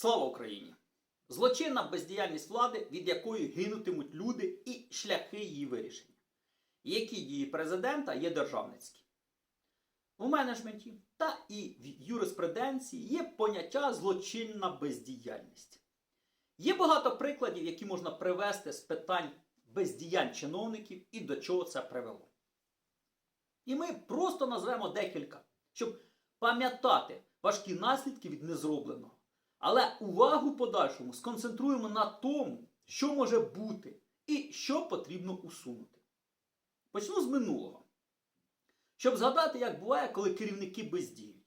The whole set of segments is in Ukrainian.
Слава Україні! Злочинна бездіяльність влади, від якої гинутимуть люди і шляхи її вирішення. Які дії президента є державницькі. У менеджменті та і в юриспруденції є поняття злочинна бездіяльність. Є багато прикладів, які можна привести з питань бездіянь чиновників і до чого це привело. І ми просто назвемо декілька, щоб пам'ятати важкі наслідки від незробленого. Але увагу подальшому сконцентруємо на тому, що може бути і що потрібно усунути. Почну з минулого. Щоб згадати, як буває, коли керівники бездіють.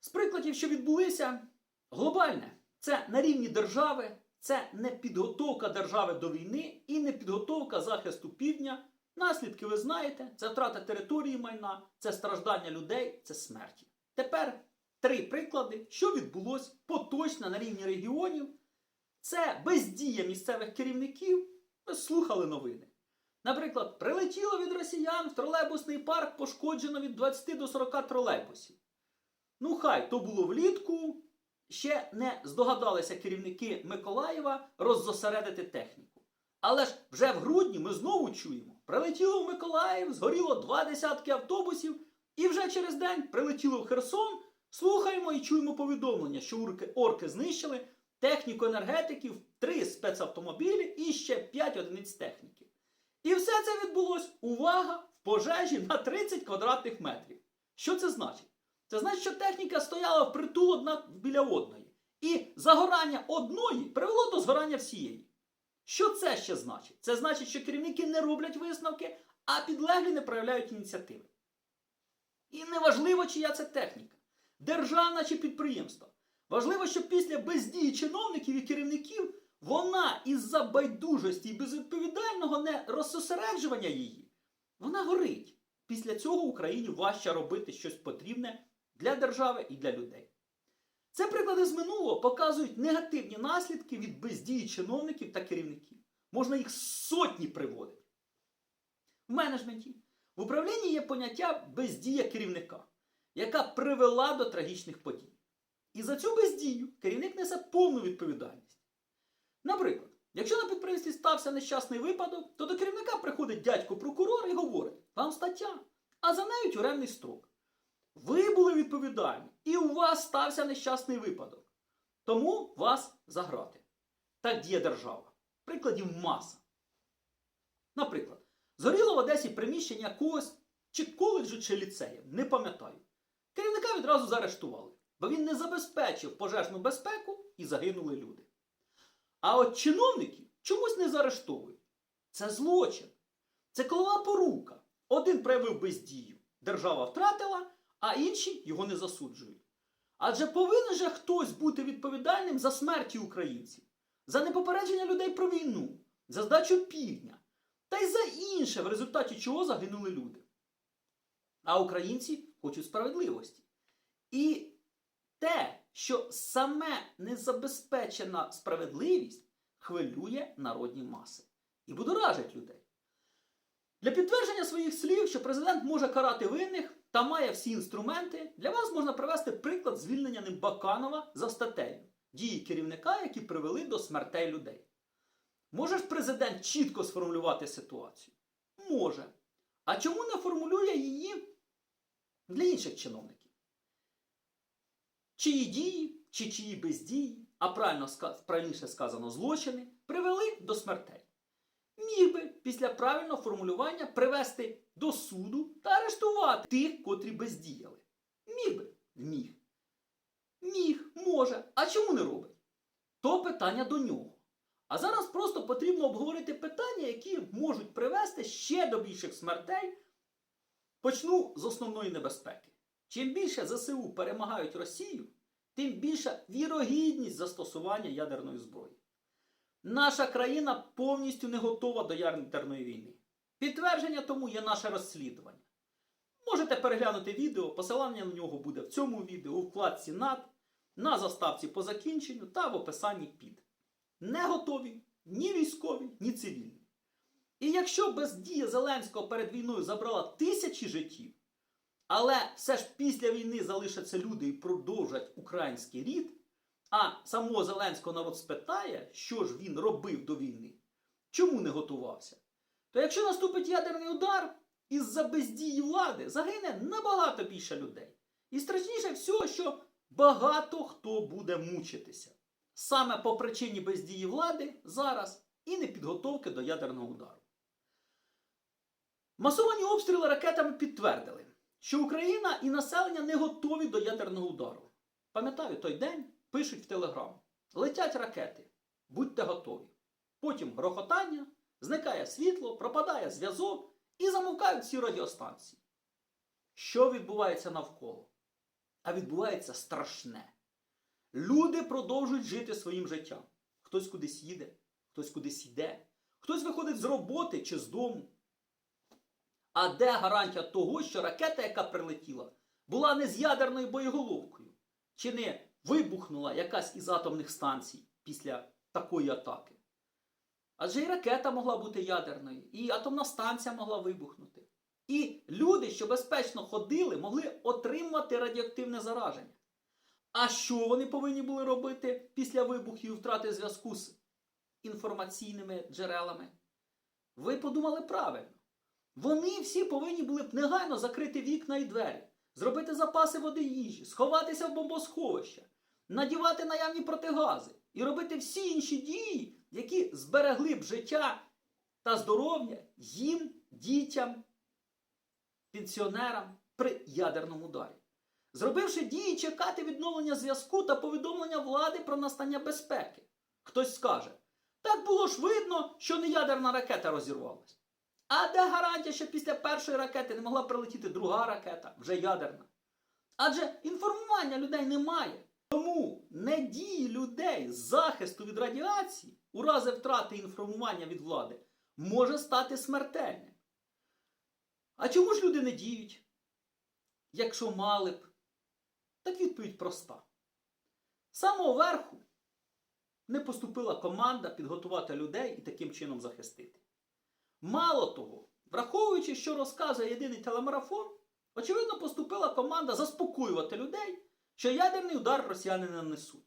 З прикладів, що відбулися, глобальне це на рівні держави, це не підготовка держави до війни і не підготовка захисту півдня. Наслідки ви знаєте, це втрата території майна, це страждання людей, це смерті. Тепер три приклади, що відбулось поточно на рівні регіонів. Це бездія місцевих керівників. Ви слухали новини. Наприклад, прилетіло від росіян в тролейбусний парк пошкоджено від 20 до 40 тролейбусів. Ну, хай то було влітку. Ще не здогадалися керівники Миколаєва роззосередити техніку. Але ж вже в грудні ми знову чуємо: прилетіло в Миколаїв, згоріло два десятки автобусів, і вже через день прилетіло в Херсон. Слухаємо і чуємо повідомлення, що орки, знищили техніку енергетиків, три спецавтомобілі і ще 5 одиниць техніки. І все це відбулось, увага, в пожежі на 30 квадратних метрів. Що це значить? Це значить, що техніка стояла впритул одна біля одної. І загорання одної привело до згорання всієї. Що це ще значить? Це значить, що керівники не роблять висновки, а підлеглі не проявляють ініціативи. І неважливо, чия це техніка, державна чи підприємство. Важливо, щоб після бездії чиновників і керівників вона із-за байдужості і безвідповідального не розсосереджування її, вона горить. Після цього Україні важче робити щось потрібне для держави і для людей. Це приклади з минулого показують негативні наслідки від бездії чиновників та керівників. Можна їх сотні приводити. В менеджменті в управлінні є поняття бездія керівника, яка привела до трагічних подій. І за цю бездію керівник несе повну відповідальність. Наприклад, якщо на підприємстві стався нещасний випадок, то до керівника приходить дядько прокурор і говорить: вам стаття, а за нею тюремний строк. Ви були відповідальні, і у вас стався нещасний випадок. Тому вас заграти. Так діє держава. Прикладів маса. Наприклад, згоріло в Одесі приміщення якогось чи коледжу, чи ліцею, не пам'ятаю. Відразу заарештували, бо він не забезпечив пожежну безпеку і загинули люди. А от чиновників чомусь не заарештовують. Це злочин. Це колова порука. Один проявив бездію, держава втратила, а інші його не засуджують. Адже повинен же хтось бути відповідальним за смерті українців, за непопередження людей про війну, за здачу півдня та й за інше, в результаті чого загинули люди. А українці хочуть справедливості. І те, що саме незабезпечена справедливість хвилює народні маси і будоражить людей. Для підтвердження своїх слів, що президент може карати винних та має всі інструменти, для вас можна привести приклад звільнення ним Баканова за статтею дії керівника, які привели до смертей людей. Може ж президент чітко сформулювати ситуацію? Може. А чому не формулює її для інших чиновників? Чиї дії, чи чиї бездії, а правильно, правильніше сказано, злочини, привели до смертей? Міг би після правильного формулювання привести до суду та арештувати тих, котрі бездіяли. Міг би? Міг. Міг, може. А чому не робить? То питання до нього. А зараз просто потрібно обговорити питання, які можуть привести ще до більших смертей. Почну з основної небезпеки. Чим більше ЗСУ перемагають Росію, тим більша вірогідність застосування ядерної зброї. Наша країна повністю не готова до ядерної війни. Підтвердження тому є наше розслідування. Можете переглянути відео, посилання на нього буде в цьому відео, у вкладці над, на заставці по закінченню та в описанні під. Не готові ні військові, ні цивільні. І якщо бездія Зеленського перед війною забрала тисячі життів, але все ж після війни залишаться люди і продовжать український рід, а самого Зеленського народ спитає, що ж він робив до війни, чому не готувався, то якщо наступить ядерний удар, із-за бездії влади загине набагато більше людей. І страшніше всього, що багато хто буде мучитися. Саме по причині бездії влади зараз і непідготовки до ядерного удару. Масовані обстріли ракетами підтвердили, що Україна і населення не готові до ядерного удару. Пам'ятаю той день, пишуть в Телеграм: летять ракети, будьте готові. Потім грохотання, зникає світло, пропадає зв'язок і замовкають всі радіостанції. Що відбувається навколо? А відбувається страшне. Люди продовжують жити своїм життям. Хтось кудись їде, хтось кудись йде, хтось виходить з роботи чи з дому. А де гарантія того, що ракета, яка прилетіла, була не з ядерною боєголовкою? Чи не вибухнула якась із атомних станцій після такої атаки? Адже і ракета могла бути ядерною, і атомна станція могла вибухнути. І люди, що безпечно ходили, могли отримати радіоактивне зараження. А що вони повинні були робити після вибухів і втрати зв'язку з інформаційними джерелами? Ви подумали правильно. Вони всі повинні були б негайно закрити вікна і двері, зробити запаси води їжі, сховатися в бомбосховища, надівати наявні протигази і робити всі інші дії, які зберегли б життя та здоров'я їм, дітям, пенсіонерам при ядерному ударі. Зробивши дії чекати відновлення зв'язку та повідомлення влади про настання безпеки. Хтось скаже, так було ж видно, що не ядерна ракета розірвалась. А де гарантія, що після першої ракети не могла прилетіти друга ракета, вже ядерна? Адже інформування людей немає. Тому не дії людей з захисту від радіації у разі втрати інформування від влади може стати смертельним. А чому ж люди не діють? Якщо мали б, так відповідь проста. Самого верху не поступила команда підготувати людей і таким чином захистити. Мало того, враховуючи, що розказує єдиний телемарафон, очевидно, поступила команда заспокоювати людей, що ядерний удар росіяни не нанесуть.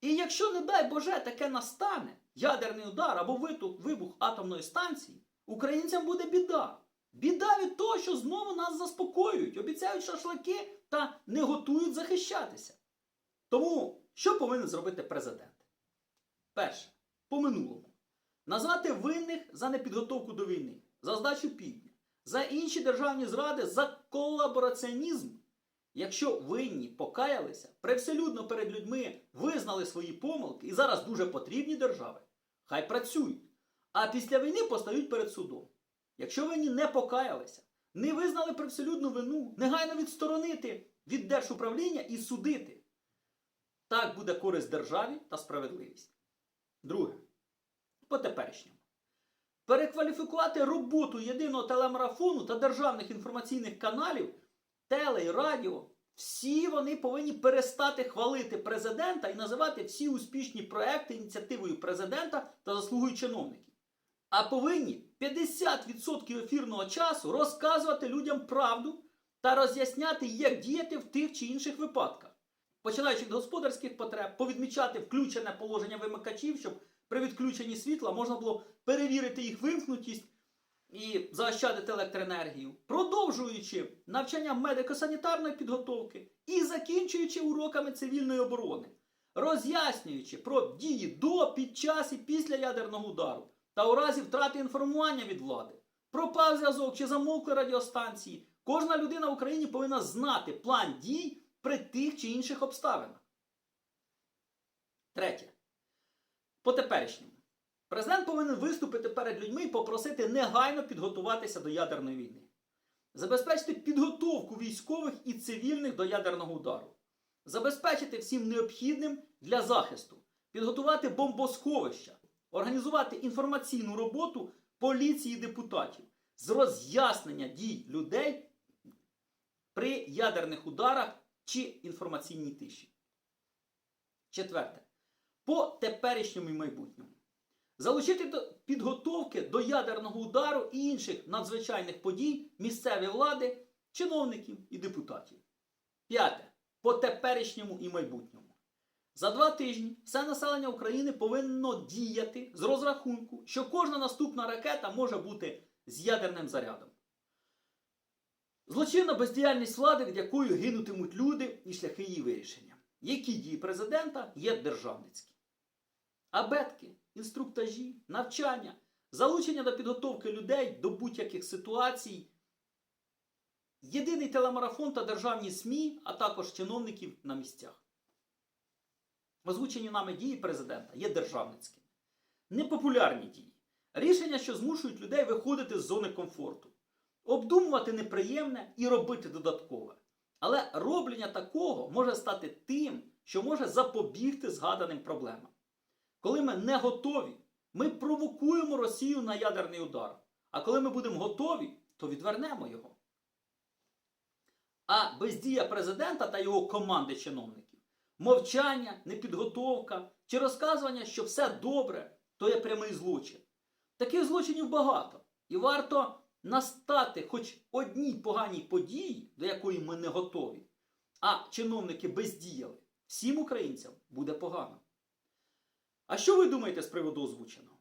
І якщо, не дай Боже, таке настане, ядерний удар або вибух атомної станції, українцям буде біда. Біда від того, що знову нас заспокоюють, обіцяють шашлики та не готують захищатися. Тому, що повинен зробити президент? Перше, по минулому. Назвати винних за непідготовку до війни, за здачу півдня, за інші державні зради, за колабораціонізм. Якщо винні покаялися, привселюдно перед людьми визнали свої помилки і зараз дуже потрібні держави, хай працюють. А після війни постають перед судом. Якщо винні не покаялися, не визнали привселюдну вину, негайно відсторонити від держуправління і судити. Так буде користь державі та справедливість. Друге. По теперішньому. Перекваліфікувати роботу єдиного телемарафону та державних інформаційних каналів, теле і радіо. Всі вони повинні перестати хвалити президента і називати всі успішні проекти ініціативою президента та заслугою чиновників. А повинні 50% ефірного часу розказувати людям правду та роз'ясняти, як діяти в тих чи інших випадках. Починаючи від господарських потреб, повідмічати включене положення вимикачів, щоб при відключенні світла можна було перевірити їх вимкнутість і заощадити електроенергію, продовжуючи навчання медико-санітарної підготовки і закінчуючи уроками цивільної оборони, роз'яснюючи про дії до, під час і після ядерного удару та у разі втрати інформування від влади, пропав зв'язок чи замовкли радіостанції, кожна людина в Україні повинна знати план дій при тих чи інших обставинах. Третє. По теперішньому. Президент повинен виступити перед людьми і попросити негайно підготуватися до ядерної війни. Забезпечити підготовку військових і цивільних до ядерного удару. Забезпечити всім необхідним для захисту, підготувати бомбосховища, організувати інформаційну роботу поліції депутатів з роз'яснення дій людей при ядерних ударах чи інформаційній тиші. Четверте. По теперішньому і майбутньому. Залучити до підготовки до ядерного удару і інших надзвичайних подій місцеві влади, чиновників і депутатів. П'яте. По теперішньому і майбутньому. За два тижні все населення України повинно діяти з розрахунку, що кожна наступна ракета може бути з ядерним зарядом. Злочинна бездіяльність влади, від якої гинутимуть люди і шляхи її вирішення. Які дії президента є державницькі? Абетки, інструктажі, навчання, залучення до підготовки людей до будь-яких ситуацій, єдиний телемарафон та державні СМІ, а також чиновників на місцях. Озвучені нами дії президента є державницькими. Непопулярні дії. Рішення, що змушують людей виходити з зони комфорту, обдумувати неприємне і робити додаткове. Але роблення такого може стати тим, що може запобігти згаданим проблемам. Коли ми не готові, ми провокуємо Росію на ядерний удар. А коли ми будемо готові, то відвернемо його. А бездія президента та його команди чиновників, мовчання, непідготовка чи розказування, що все добре, то є прямий злочин. Таких злочинів багато. І варто настати хоч одній поганій події, до якої ми не готові, а чиновники бездіяли, всім українцям буде погано. А що ви думаєте з приводу озвученого?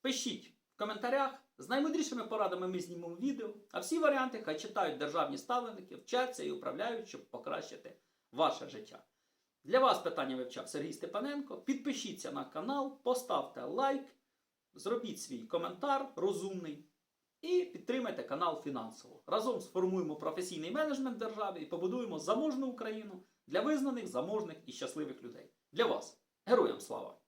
Пишіть в коментарях. З наймудрішими порадами ми знімемо відео, а всі варіанти хай читають державні ставленики, вчаться і управляють, щоб покращити ваше життя. Для вас питання вивчав Сергій Степаненко. Підпишіться на канал, поставте лайк, зробіть свій коментар розумний і підтримайте канал фінансово. Разом сформуємо професійний менеджмент держави і побудуємо заможну Україну для визнаних, заможних і щасливих людей. Для вас. Героям слава!